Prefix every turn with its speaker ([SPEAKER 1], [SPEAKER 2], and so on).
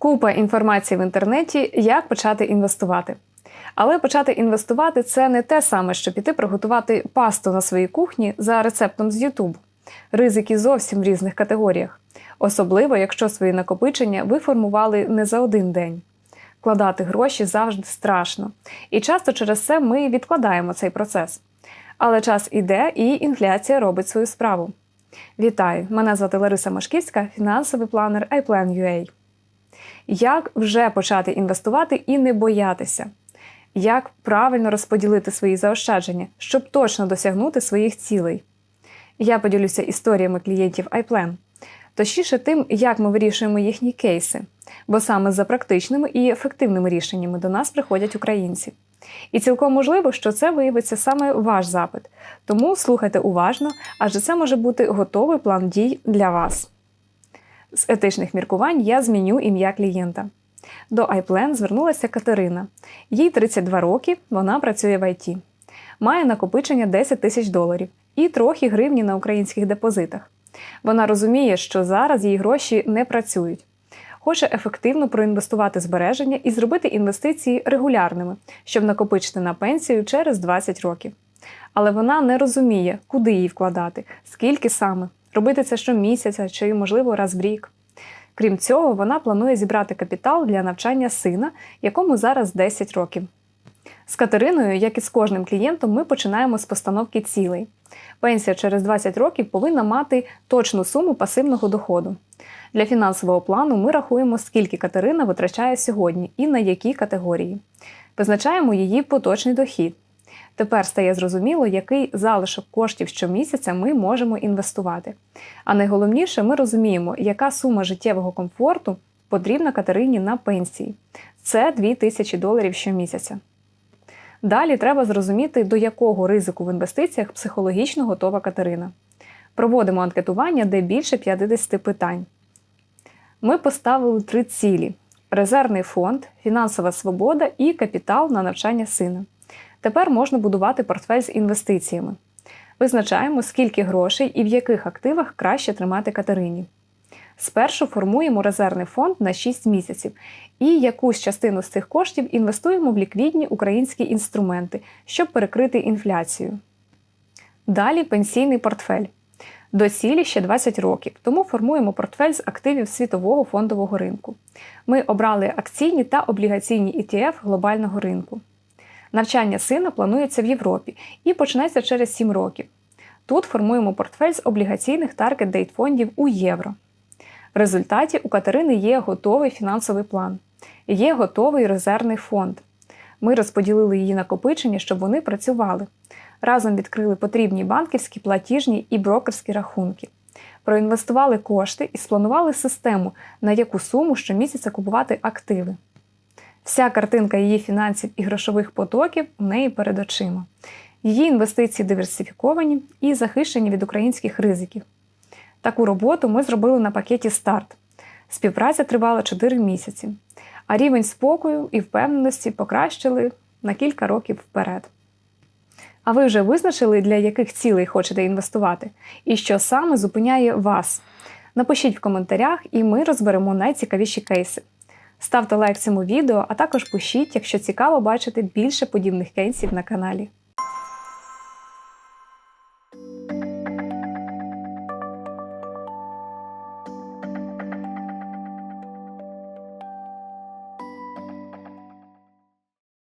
[SPEAKER 1] Купа інформації в інтернеті, як почати інвестувати. Але почати інвестувати це не те саме, що піти приготувати пасту на своїй кухні за рецептом з YouTube. Ризики зовсім в різних категоріях, особливо якщо свої накопичення ви формували не за один день. Вкладати гроші завжди страшно, і часто через це ми відкладаємо цей процес. Але час іде, і інфляція робить свою справу. Вітаю! Мене звати Лариса Машківська, фінансовий планер iPlan.ua. Як вже почати інвестувати і не боятися? Як правильно розподілити свої заощадження, щоб точно досягнути своїх цілей? Я поділюся історіями клієнтів iPlan. Точніше тим, як ми вирішуємо їхні кейси, бо саме за практичними і ефективними рішеннями до нас приходять українці. І цілком можливо, що це виявиться саме ваш запит. Тому слухайте уважно, адже це може бути готовий план дій для вас. З етичних міркувань я зміню ім'я клієнта. До iPlan звернулася Катерина. Їй 32 роки, вона працює в ІТ. Має накопичення 10 тисяч доларів і трохи гривні на українських депозитах. Вона розуміє, що зараз її гроші не працюють. Хоче ефективно проінвестувати збереження і зробити інвестиції регулярними, щоб накопичити на пенсію через 20 років. Але вона не розуміє, куди її вкладати, скільки саме, робити це щомісяця чи, можливо, раз в рік. Крім цього, вона планує зібрати капітал для навчання сина, якому зараз 10 років. З Катериною, як і з кожним клієнтом, ми починаємо з постановки цілей. Пенсія через 20 років повинна мати точну суму пасивного доходу. Для фінансового плану ми рахуємо, скільки Катерина витрачає сьогодні і на які категорії. Визначаємо її поточний дохід. Тепер стає зрозуміло, який залишок коштів щомісяця ми можемо інвестувати. А найголовніше, ми розуміємо, яка сума життєвого комфорту потрібна Катерині на пенсії. Це 2000 доларів щомісяця. Далі треба зрозуміти, до якого ризику в інвестиціях психологічно готова Катерина. Проводимо анкетування, де більше 50 питань. Ми поставили три цілі: резервний фонд, фінансова свобода і капітал на навчання сина. Тепер можна будувати портфель з інвестиціями. Визначаємо, скільки грошей і в яких активах краще тримати Катерині. Спершу формуємо резервний фонд на 6 місяців і якусь частину з цих коштів інвестуємо в ліквідні українські інструменти, щоб перекрити інфляцію. Далі пенсійний портфель. До цілі ще 20 років, тому формуємо портфель з активів світового фондового ринку. Ми обрали акційні та облігаційні ETF глобального ринку. Навчання сина планується в Європі і почнеться через 7 років. Тут формуємо портфель з облігаційних таргет дейт фондів у євро. В результаті у Катерини є готовий фінансовий план, є готовий резервний фонд. Ми розподілили її накопичення, щоб вони працювали. Разом відкрили потрібні банківські, платіжні і брокерські рахунки. Проінвестували кошти і спланували систему, на яку суму щомісяця купувати активи. Вся картинка її фінансів і грошових потоків у неї перед очима. Її інвестиції диверсифіковані і захищені від українських ризиків. Таку роботу ми зробили на пакеті старт. Співпраця тривала 4 місяці, а рівень спокою і впевненості покращили на кілька років вперед. А ви вже визначили, для яких цілей хочете інвестувати, і що саме зупиняє вас? Напишіть в коментарях, і ми розберемо найцікавіші кейси. Ставте лайк цьому відео, а також пишіть, якщо цікаво бачити більше подібних кейсів на каналі.